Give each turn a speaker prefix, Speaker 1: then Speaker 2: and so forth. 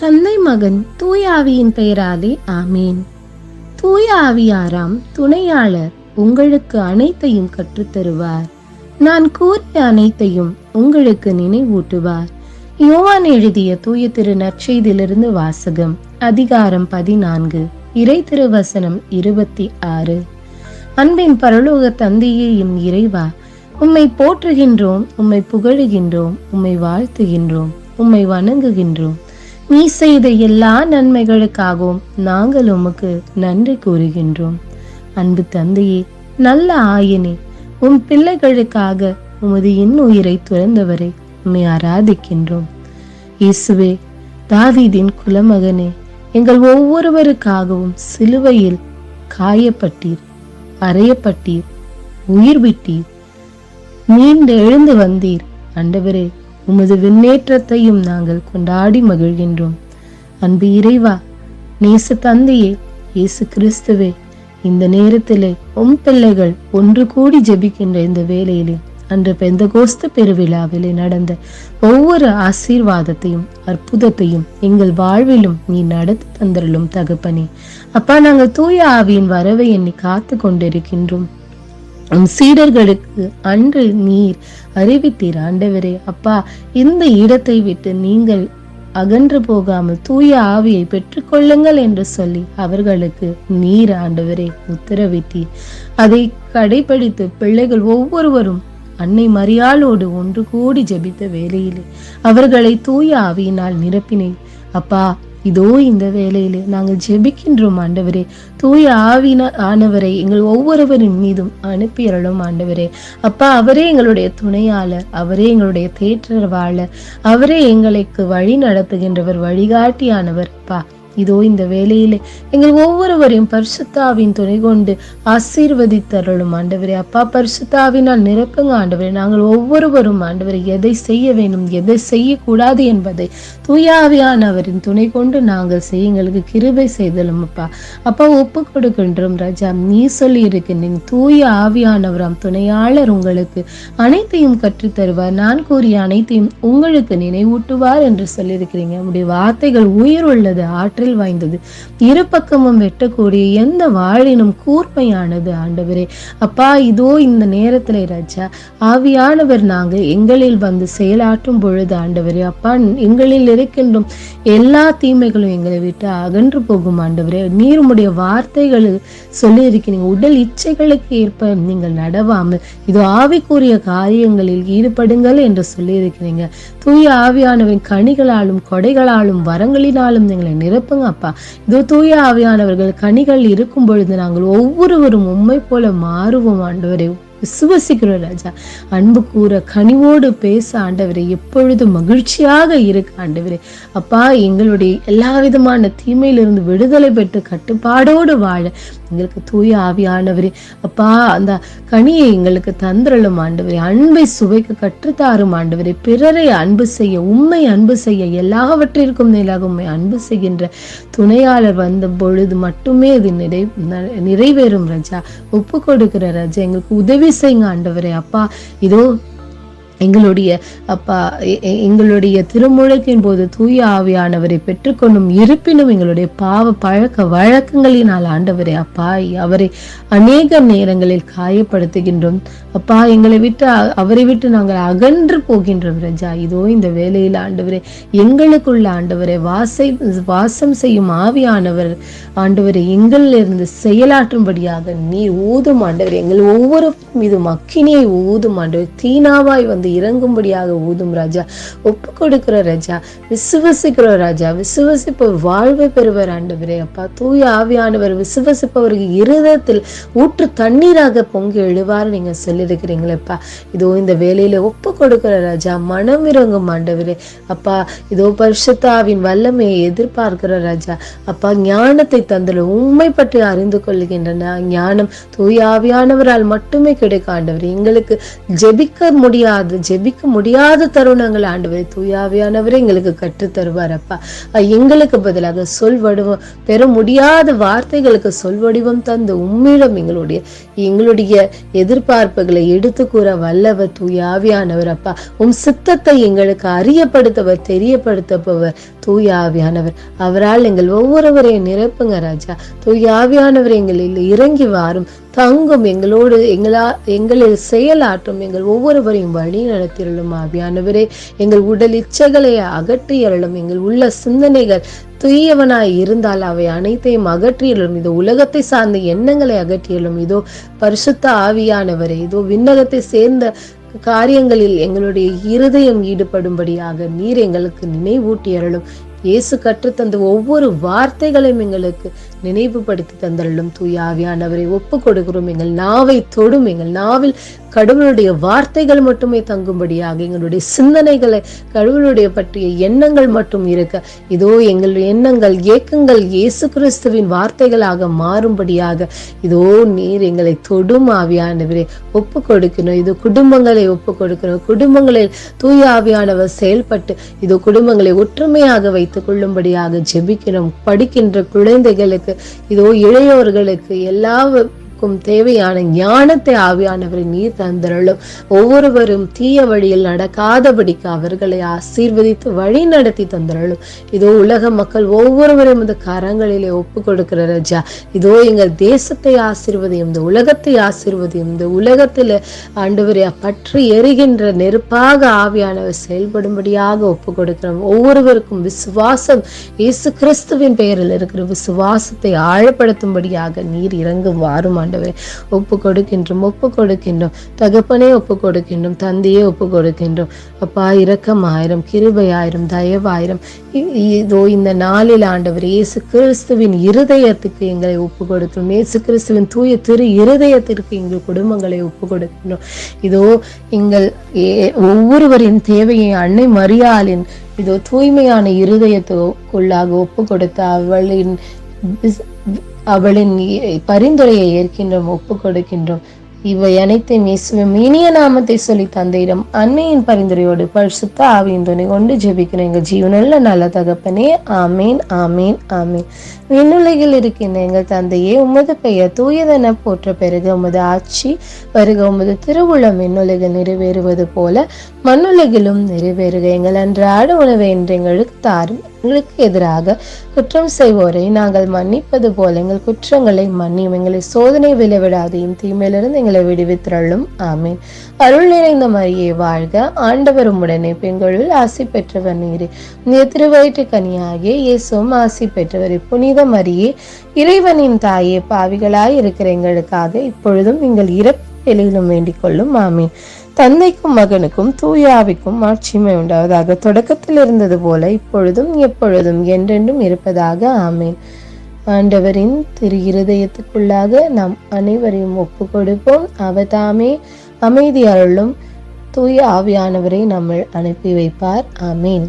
Speaker 1: தந்தை மகன் தூயாவியின் பெயராலே ஆமீன். தூய ஆவியாராம் துணையாளர் உங்களுக்கு அனைத்தையும் கற்றுத்தருவார். நான் கூறிய அனைத்தையும் உங்களுக்கு நினைவூட்டுவார். யோவான் எழுதிய தூய திரு நற்செய்தியிலிருந்து வாசகம் அதிகாரம் பதினான்கு இறை திருவசனம் இருபத்தி ஆறு. அன்பின் பரலோக தந்தையே என் இறைவா உம்மை போற்றுகின்றோம் உம்மை புகழுகின்றோம் உம்மை வாழ்த்துகின்றோம் உம்மை வணங்குகின்றோம். நீ செய்த எல்லா நன்மைகளுக்காகவும் நாங்கள் உமக்கு நன்றி கூறுகின்றோம். அன்பு தந்தையே நல்ல ஆயனே உம் பிள்ளைகளுக்காக உமது இன்னுயிரை துறந்தவரை உம்மை ஆராதிக்கின்றோம். இயேசுவே தாவீதின் குலமகனே எங்கள் ஒவ்வொருவருக்காகவும் சிலுவையில் காயப்பட்டீர் அறையப்பட்டீர் உயிர் விட்டீர் மீண்டு எழுந்து வந்தீர். ஆண்டவரே உமது விண்ணேற்றத்தையும் நாங்கள் கொண்டாடி மகிழ்கின்றோம். அன்பு இறைவா நேச தந்தையே இயேசு கிறிஸ்துவே இந்த நேரத்திலே உம் பிள்ளைகள் ஒன்று கூடி ஜெபிக்கின்ற இந்த வேலையிலே அன்று பெந்த கோஸ்து பெருவிழாவிலே நடந்த ஒவ்வொரு ஆசீர்வாதத்தையும் அற்புதத்தையும் எங்கள் வாழ்விலும் நீ நடத்தி தந்தரலும் தகப்பனே. அப்பா நாங்கள் தூய ஆவியின் வரவை எண்ணி காத்து கொண்டிருக்கின்றோம் உம் சீடர்களுக்கு அன்று நீர் அறிவித்தீர் ஆண்டவரே. அப்பா இந்த இடத்தை விட்டு நீங்கள் அகன்று போகாமல் தூய ஆவியை பெற்றுக்கொள்ளுங்கள் என்று சொல்லி அவர்களுக்கு நீர் ஆண்டவரே உத்தரவிட்டீர். அதை கடைபிடித்து பிள்ளைகள் ஒவ்வொருவரும் அன்னை மரியாளோடு ஒன்று கூடி ஜெபித்த வேலையிலே அவர்களை தூய ஆவியினால் நிரப்பினேன். அப்பா இதோ இந்த வேளையிலே நாங்கள் ஜெபிக்கின்றோம் ஆண்டவரே. தூய ஆவின ஆனவரை எங்கள் ஒவ்வொருவரின் மீதும் அனுப்பியறலும் ஆண்டவரே. அப்பா அவரே எங்களுடைய துணையாளர் அவரே எங்களுடைய தேற்றர்வாளர் அவரே எங்களுக்கு வழி நடத்துகின்றவர் வழிகாட்டியானவர் அப்பா. இதோ இந்த வேலையிலே எங்கள் ஒவ்வொருவரையும் பரிசுத்தாவின் துணை கொண்டு ஆசீர்வதித்தருளும் ஆண்டவரே. அப்பா பரிசுத்தாவினால் நிரப்புங்க ஆண்டவரே. நாங்கள் ஒவ்வொருவரும் ஆண்டவரை எதை செய்ய வேண்டும் எதை செய்யக்கூடாது என்பதை தூயாவியானவரின் துணை கொண்டு நாங்கள் செய்ய எங்களுக்கு கிருபை செய்தலும் அப்பா. அப்பா ஒப்பு கொடுக்கின்றோம் ராஜா. நீ சொல்லி இருக்கின்றேன் தூய ஆவியானவராம் துணையாளர் உங்களுக்கு அனைத்தையும் கற்றுத் தருவார் நான் கூறிய அனைத்தையும் உங்களுக்கு நினைவூட்டுவார் என்று சொல்லியிருக்கிறீங்க. உடைய வார்த்தைகள் உயிர் உள்ளது ஆற்றல் வாய்ந்தது. இரு பக்கமும் வெட்டக்கூடிய எந்த வாழினும் கூர்மையானது ஆண்டவரே. அப்பா இதோ இந்த நேரத்துல ராஜா ஆவியானவர் நாங்க எங்களில் வந்து செயலாற்றும் பொழுது ஆண்டவரே அப்பா எங்களில் இருக்கின்றோம் எல்லா தீமைகளும் எங்களை விட்டு அகன்று போகும் ஆண்டவரே. நீர் உடைய வார்த்தைகள் சொல்லி இருக்கிறீங்க உடல் இச்சைகளுக்கு ஏற்ப நீங்கள் நடவாமல் இதோ ஆவிக்குரிய காரியங்களில் ஈடுபடுங்கள் என்று சொல்லி இருக்கிறீங்க தூய ஆவியானவன் கனிகளாலும் கொடைகளாலும் வரங்களினாலும் எங்களை நிரப்புங்க அப்பா. இதோ தூய ஆவியானவர்கள் கனிகள் இருக்கும் பொழுது நாங்கள் ஒவ்வொருவரும் உண்மை போல மாறுவோம் ஆண்டவரே. விசுவசிக்கிறோம் ராஜா. அன்பு கூற கனிவோடு பேச ஆண்டவரே. எப்பொழுது மகிழ்ச்சியாக இருக்கு ஆண்டவரே. அப்பா எங்களுடைய எல்லா விதமான தீமையிலிருந்து விடுதலை பெற்று கட்டுப்பாடோடு வாழ எங்களுக்கு தூய ஆவியானவரே. அப்பா அந்த கனியை எங்களுக்கு தந்திரலும் ஆண்டவரே. அன்பை சுவைக்கு கற்றுத்தாரும் ஆண்டவரே. பிறரை அன்பு செய்ய உண்மை அன்பு செய்ய எல்லாவற்றிற்கும் மேலாக உண்மை அன்பு செய்கின்ற துணையாளர் வந்த பொழுது மட்டுமே இது நிறை நிறைவேறும் ரஜா. ஒப்பு கொடுக்கிற ரஜா எங்களுக்கு உதவி செய்யுங்க ஆண்டவரே. அப்பா இதோ எங்களுடைய அப்பா எங்களுடைய திருமுழக்கின் போது தூய ஆவியானவரை பெற்றுக்கொண்டும் இருப்பினும் எங்களுடைய பாவ பழக்க வழக்கங்களினால் ஆண்டவரே அப்பா அவரை அநேக நேரங்களில் காயப்படுத்துகின்றோம். அப்பா எங்களை விட்டு அவரை விட்டு நாங்கள் அகன்று போகின்றோம் ரஜா இதோ இந்த வேலையில் ஆண்டவரே எங்களுக்குள்ள ஆண்டவரை வாசை வாசம் செய்யும் ஆவியானவர் ஆண்டவரை எங்களிலிருந்து செயலாற்றும்படியாக நீர் ஊதும் ஆண்டவர். எங்கள் ஒவ்வொரு மீதும் அக்கினியை ஊதும் ஆண்டவர். தீனாவாய் வந்து இறங்கும்படியாக ஊதும் ராஜா ஒப்பு கொடுக்கிற ராஜா விசுவசிக்கிற ராஜா விசுவசிப்ப வாழ்வை பெறுவர் ஆண்டவரே அப்பா. தூய ஆவியானவர் விசுவசிப்பவருக்கு இருதயத்தில் ஊற்று தண்ணீராக பொங்கி எழுவார் நீங்க சொல்லியிருக்கிறீங்களேப்பா இதோ இந்த வேலையில ஒப்பு கொடுக்கிற ராஜா மனம் இறங்கும் ஆண்டவரே அப்பா. இதோ பரிசுத்தாவின் வல்லமையை எதிர்பார்க்கிற ராஜா அப்பா. ஞானத்தை தந்துள்ள உண்மை பற்றி அறிந்து கொள்கின்றன. ஞானம் தூய ஆவியானவரால் மட்டுமே கிடைக்க ஆண்டவர். எங்களுக்கு ஜெபிக்க முடியாது ஜெபிக்க முடியாத தருணங்கள் ஆண்டவரே தூயாவியானவரே எங்களுக்கு கற்றுத்தருவார் அப்பா. எங்களுக்கு பதிலாக சொல் வடிவம் பெற முடியாத வார்த்தைகளுக்கு சொல் வடிவம் தந்து உம்மிடம் எங்களுடைய எங்களுடைய எதிர்பார்ப்புகளை எடுத்து கூற வல்லவர் தூயாவியானவர் அப்பா. உம் சித்தத்தை எங்களுக்கு அறியப்படுத்தவர் தெரியப்படுத்தப்பவர் தூயாவியானவர். அவரால் எங்கள் ஒவ்வொருவரையும் நிரப்புங்க ராஜா. தூயாவியானவர் எங்களில் இறங்கி வாரும். தங்கும் எங்களோடு எங்களா எங்களில் செயலாற்றும் எங்கள் ஒவ்வொருவரையும் வழி நடத்தியருளும் ஆவியானவரே. எங்கள் உடல் இச்சைகளை அகற்றியருளும் எங்கள் உள்ள சிந்தனைகள் தூயவனாய் இருந்தால் அவை அனைத்தையும் அகற்றியலும் இதோ உலகத்தை சார்ந்த எண்ணங்களை அகற்றியலும் இதோ பரிசுத்த ஆவியானவரே இதோ விண்ணகத்தை சேர்ந்த காரியங்களில் எங்களுடைய இருதயம் ஈடுபடும்படியாக நீர் எங்களுக்கு நினைவூட்டி அருளும் இயேசு கற்றுத்தந்த ஒவ்வொரு வார்த்தைகளையும் எங்களுக்கு நினைவுபடுத்தி தந்தருளும் தூயாவியானவரை ஒப்பு கொடுக்கிறோம் எங்கள் நாவை தொடும். எங்கள் நாவில் கடவுளுடைய வார்த்தைகள் மட்டுமே தங்கும்படியாக எங்களுடைய சிந்தனைகளை கடவுளுடைய பற்றிய எண்ணங்கள் மட்டும் இருக்க இதோ எங்கள் எண்ணங்கள் ஏக்கங்கள் இயேசு கிறிஸ்துவின் வார்த்தைகளாக மாறும்படியாக இதோ நீர் எங்களை தொடும் ஆவியானவரே ஒப்பு கொடுக்கணும் இது குடும்பங்களை ஒப்பு கொடுக்கணும் குடும்பங்களில் தூய ஆவியானவர் செயல்பட்டு இது குடும்பங்களை ஒற்றுமையாக வைத்துக் கொள்ளும்படியாக ஜெபிக்கணும் படிக்கின்ற குழந்தைகளுக்கு இதோ இளையோர்களுக்கு எல்லா எல்லாருக்கும் தேவையான ஞானத்தை ஆவியானவரை நீர் தந்தருளும். ஒவ்வொருவரும் தீய வழியில் நடக்காதபடிக்கு அவர்களை ஆசீர்வதித்து வழி நடத்தி தந்தருளும். இதோ உலக மக்கள் ஒவ்வொருவரும் இந்த கரங்களிலே ஒப்பு கொடுக்கிற ரஜா. இதோ எங்கள் தேசத்தை ஆசீர்வதியும் இந்த உலகத்தை ஆசீர்வதியும் இந்த உலகத்தில் ஆண்டவரை பற்றி எரிகின்ற நெருப்பாக ஆவியானவர் செயல்படும்படியாக ஒப்பு கொடுக்கிறோம். ஒவ்வொருவருக்கும் விசுவாசம் இயேசு கிறிஸ்துவின் பெயரில் இருக்கிற விசுவாசத்தை ஆழப்படுத்தும்படியாக நீர் இறங்கும் வாருமான ஆண்டவரே ஒப்பு கொடுக்கின்றோம் ஒப்பு கொடுக்கின்றோம் தகப்பனே ஒப்பு கொடுக்கின்றோம் தந்தையே ஒப்பு கொடுக்கின்றோம் அப்பா இரக்கம் ஆயிரம் கிருபையாயிரம் தயவாயிரம். இதோ இந்த நாளில் ஆண்டவர் இயேசு கிறிஸ்துவின் இருதயத்துக்கு எங்களை ஒப்பு கொடுக்கிறோம் இயேசு கிறிஸ்துவின் தூய திரு இருதயத்திற்கு எங்கள் குடும்பங்களை ஒப்பு கொடுக்கின்றோம் இதோ எங்கள் ஏ- ஒவ்வொருவரின் தேவையை அன்னை மரியாளின் இதோ தூய்மையான இருதயத்துக்குள்ளாக ஒப்பு கொடுத்த அவளின் அவளின் பரிந்துரையை ஏற்கின்றோம் ஒப்பு கொடுக்கின்றோம். இவை அனைத்தையும் இயேசுவின் இனிய நாமத்தை சொல்லி தந்தையிடம் அன்னையின் பரிந்துரையோடு பரிசுத்த ஆவியின் துணை கொண்டு ஜெபிக்கிற எங்கள் ஜீவனில் நல்ல தகப்பனே. ஆமீன் ஆமீன் ஆமீன். விண்ணுலகில் இருக்கின்ற எங்கள் தந்தையே உமது பெயர் தூயதென போற்ற பெருக. உமது ஆட்சி வருக. உமது திருவுளம் விண்ணுலகில் நிறைவேறுவது போல மண்ணுலகிலும் நிறைவேறுக. எங்கள் அன்றாட உணவை என்று எங்களுக்கு தாரும். எங்களுக்கு எதிராக குற்றம் செய்வோரை நாங்கள் மன்னிப்பது போல எங்கள் குற்றங்களை மன்னியும். எங்களை சோதனை விளைவிடாதையும் தீமையிலிருந்து எங்களை விடுவித்திரளும். ஆமீன். அருள் நிறைந்த மரியே வாழ்க ஆண்டவர் உடனே. பெண்களுள் ஆசி பெற்றவர் நீரே. நீ திருவயிற்று கனியாகிய இயேசுவும் ஆசி பெற்றவர். புனித மரியே இறைவனின் தாயே பாவிகளாய் இருக்கிற எங்களுக்காக இப்பொழுதும் நீங்கள் எளிதிலும் வேண்டிக் கொள்ளும் ஆமீன். தந்தைக்கும் மகனுக்கும் தூயாவிக்கும் ஆட்சிமை உண்டாவதாக. தொடக்கத்தில் இருந்தது போல இப்பொழுதும் எப்பொழுதும் என்றென்றும் இருப்பதாக. ஆமேன். ஆண்டவரின் திரு இருதயத்துக்குள்ளாக நாம் அனைவரையும் ஒப்பு கொடுப்போம் அவதாமே அமைதி அருளும் தூய ஆவியானவரை நம்ம அனுப்பி வைப்பார். ஆமீன்.